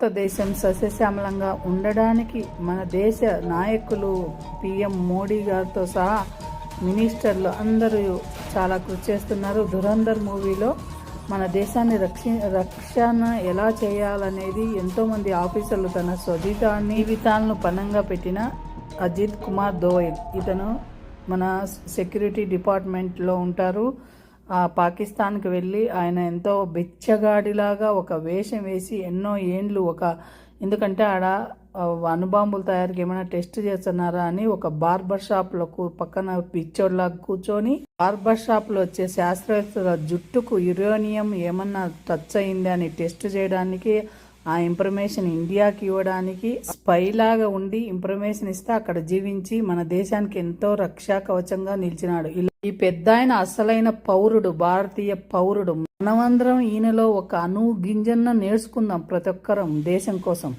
భారతదేశం సస్యశ్యామలంగా ఉండడానికి మన దేశ నాయకులు పిఎం మోడీ గారితో సహా మినిస్టర్లు అందరూ చాలా కృషి చేస్తున్నారు. ధురంధర్ మూవీలో మన దేశాన్ని రక్షి రక్షణ ఎలా చేయాలనేది ఎంతోమంది ఆఫీసర్లు తన స్వజీతాన్ని జీవితాలను పణంగా పెట్టిన అజిత్ కుమార్ దోయల్. ఇతను మన సెక్యూరిటీ డిపార్ట్మెంట్లో ఉంటారు. పాకిస్తాన్కి వెళ్ళి ఆయన ఎంతో బిచ్చగాడిలాగా ఒక వేషం వేసి ఎన్నో ఏండ్లు ఒక ఎందుకంటే ఆడ ఆ, అణుబాంబుల తయారీకి ఏమైనా టెస్ట్ చేస్తున్నారా అని ఒక బార్బర్ షాప్లో కూ- పక్కన పిచ్చోడ్లాగా కూర్చొని బార్బర్ షాప్లో వచ్చే శాస్త్రవేత్తల జుట్టుకు యురేనియం ఏమన్నా టచ్ అయింది అని టెస్ట్ చేయడానికి ఆ ఇన్ఫర్మేషన్ ఇండియాకి ఇవ్వడానికి స్పైలాగా ఉండి ఇన్ఫర్మేషన్ ఇస్తే అక్కడ జీవించి మన దేశానికి ఎంతో రక్షా కవచంగా నిలిచినాడు. ఈ పెద్ద ఆయన అసలైన పౌరుడు భారతీయ పౌరుడు మనమందరం ఈయనలో ఒక అణు గింజన్న నేర్చుకుందాం ప్రతి ఒక్కరం దేశం కోసం.